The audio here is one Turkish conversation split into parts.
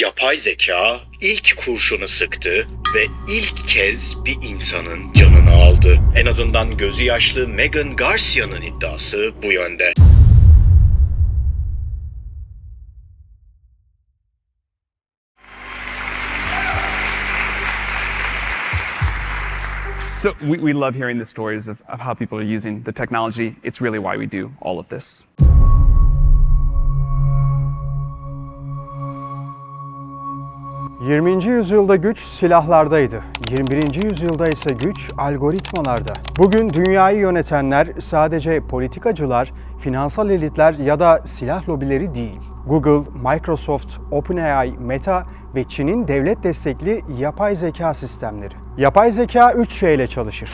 Yapay zeka ilk kurşunu sıktı ve ilk kez bir insanın canını aldı. En azından gözü yaşlı Megan Garcia'nın iddiası bu yönde. So we, we love hearing the stories of, of how people are using the technology. It's really why we do all of this. 20. yüzyılda güç silahlardaydı. 21. yüzyılda ise güç algoritmalarda. Bugün dünyayı yönetenler sadece politikacılar, finansal elitler ya da silah lobileri değil. Google, Microsoft, OpenAI, Meta ve Çin'in devlet destekli yapay zeka sistemleri. Yapay zeka üç şeyle çalışır.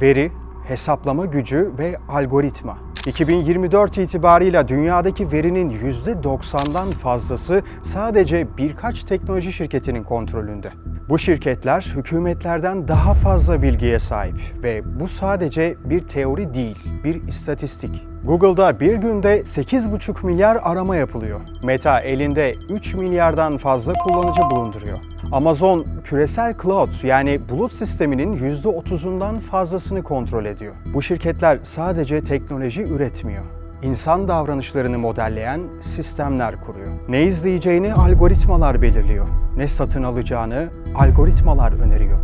Veri, hesaplama gücü ve algoritma. 2024 itibarıyla dünyadaki verinin %90'dan fazlası sadece birkaç teknoloji şirketinin kontrolünde. Bu şirketler hükümetlerden daha fazla bilgiye sahip ve bu sadece bir teori değil, bir istatistik. Google'da bir günde 8,5 milyar arama yapılıyor. Meta elinde 3 milyardan fazla kullanıcı bulunduruyor. Amazon küresel cloud yani bulut sisteminin %30'undan fazlasını kontrol ediyor. Bu şirketler sadece teknoloji üretmiyor. İnsan davranışlarını modelleyen sistemler kuruyor. Ne izleyeceğini algoritmalar belirliyor. Ne satın alacağını algoritmalar öneriyor.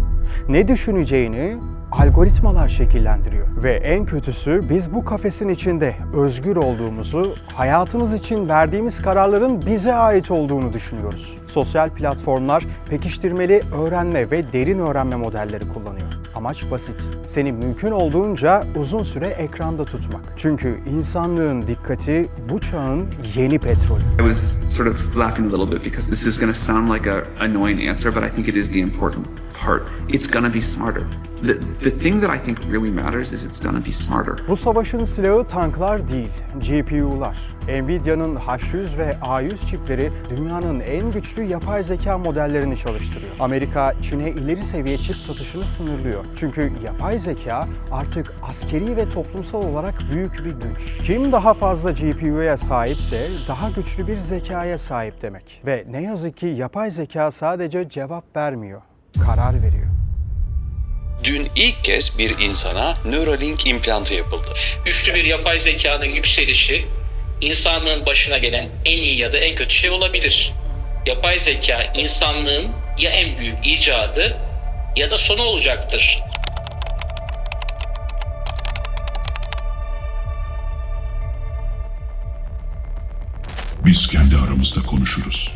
Ne düşüneceğini algoritmalar şekillendiriyor. Ve en kötüsü biz bu kafesin içinde özgür olduğumuzu, hayatımız için verdiğimiz kararların bize ait olduğunu düşünüyoruz. Sosyal platformlar pekiştirmeli öğrenme ve derin öğrenme modelleri kullanıyor. Amaç basit. Seni mümkün olduğunca uzun süre ekranda tutmak. Çünkü insanlığın dikkati bu çağın yeni petrolü. I was sort of laughing a little bit because this is going to sound like a annoying answer, but I think it is the important part. It's going to be smarter. The, the thing that I think really matters is it's to be smarter. Bu savaşın silahı tanklar değil, GPU'lar. Nvidia'nın H100 ve A100 çipleri dünyanın en güçlü yapay zeka modellerini çalıştırıyor. Amerika, Çin'e ileri seviye çip satışını sınırlıyor. Çünkü yapay zeka artık askeri ve toplumsal olarak büyük bir güç. Kim daha fazla GPU'ya sahipse daha güçlü bir zekaya sahip demek. Ve ne yazık ki yapay zeka sadece cevap vermiyor, karar veriyor. Dün ilk kez bir insana Neuralink implantı yapıldı. güçlü bir yapay zekanın yükselişi insanlığın başına gelen en iyi ya da en kötü şey olabilir. Yapay zeka insanlığın ya en büyük icadı ya da sonu olacaktır. Biz kendi aramızda konuşuruz.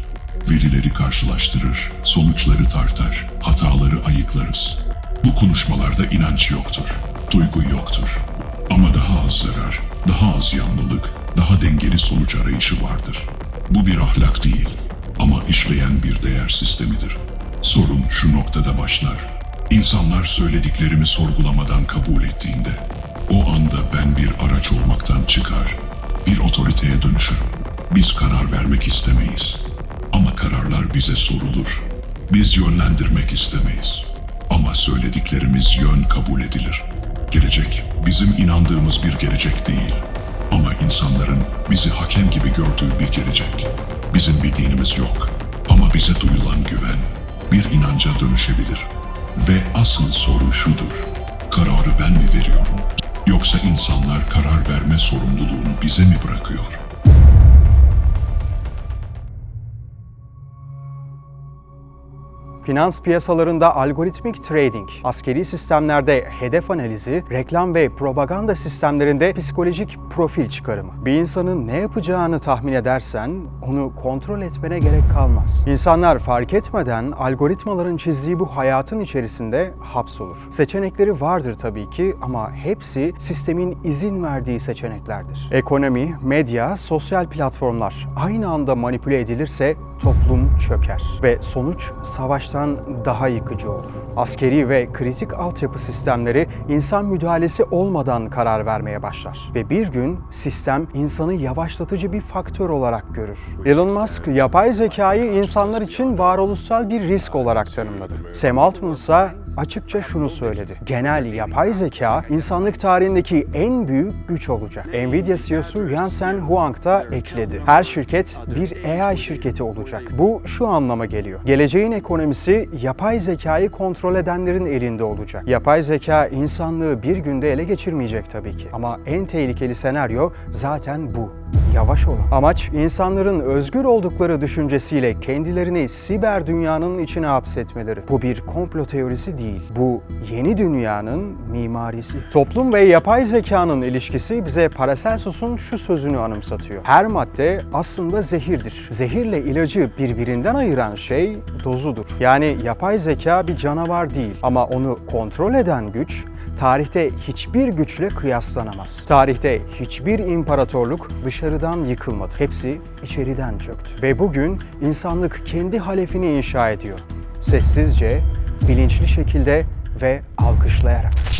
Verileri karşılaştırır, sonuçları tartar, hataları ayıklarız. Bu konuşmalarda inanç yoktur, duygu yoktur. Ama daha az zarar, daha az yanlılık, daha dengeli sonuç arayışı vardır. Bu bir ahlak değil ama işleyen bir değer sistemidir. Sorun şu noktada başlar. İnsanlar söylediklerimi sorgulamadan kabul ettiğinde, o anda ben bir araç olmaktan çıkar, bir otoriteye dönüşürüm. Biz karar vermek istemeyiz. Ama kararlar bize sorulur. Biz yönlendirmek istemeyiz. Ama söylediklerimiz yön kabul edilir. Gelecek bizim inandığımız bir gelecek değil. Ama insanların bizi hakem gibi gördüğü bir gelecek. Bizim bir dinimiz yok. Ama bize duyulan güven bir inanca dönüşebilir. Ve asıl soru şudur. Kararı ben mi veriyorum? Yoksa insanlar karar verme sorumluluğunu bize mi bırakıyor? Finans piyasalarında algoritmik trading, askeri sistemlerde hedef analizi, reklam ve propaganda sistemlerinde psikolojik profil çıkarımı. Bir insanın ne yapacağını tahmin edersen onu kontrol etmene gerek kalmaz. İnsanlar fark etmeden algoritmaların çizdiği bu hayatın içerisinde hapsolur. Seçenekleri vardır tabii ki ama hepsi sistemin izin verdiği seçeneklerdir. Ekonomi, medya, sosyal platformlar aynı anda manipüle edilirse toplum çöker ve sonuç savaştan daha yıkıcı olur. Askeri ve kritik altyapı sistemleri insan müdahalesi olmadan karar vermeye başlar ve bir gün sistem insanı yavaşlatıcı bir faktör olarak görür. Elon Musk yapay zekayı insanlar için varoluşsal bir risk olarak tanımladı. Sam Altman ise açıkça şunu söyledi. Genel yapay zeka insanlık tarihindeki en büyük güç olacak. Nvidia CEO'su Jensen Huang da ekledi. Her şirket bir AI şirketi olacak. Bu şu anlama geliyor. Geleceğin ekonomisi yapay zekayı kontrol edenlerin elinde olacak. Yapay zeka insanlığı bir günde ele geçirmeyecek tabii ki. Ama en tehlikeli senaryo zaten bu. Yavaş olun. Amaç insanların özgür oldukları düşüncesiyle kendilerini siber dünyanın içine hapsetmeleri. Bu bir komplo teorisi değil. Bu yeni dünyanın mimarisi. Toplum ve yapay zekanın ilişkisi bize Paracelsus'un şu sözünü anımsatıyor. Her madde aslında zehirdir. Zehirle ilacı birbirinden ayıran şey dozudur. Yani yapay zeka bir canavar değil ama onu kontrol eden güç tarihte hiçbir güçle kıyaslanamaz. Tarihte hiçbir imparatorluk dışarıdan yıkılmadı. Hepsi içeriden çöktü. Ve bugün insanlık kendi halefini inşa ediyor. Sessizce, bilinçli şekilde ve alkışlayarak.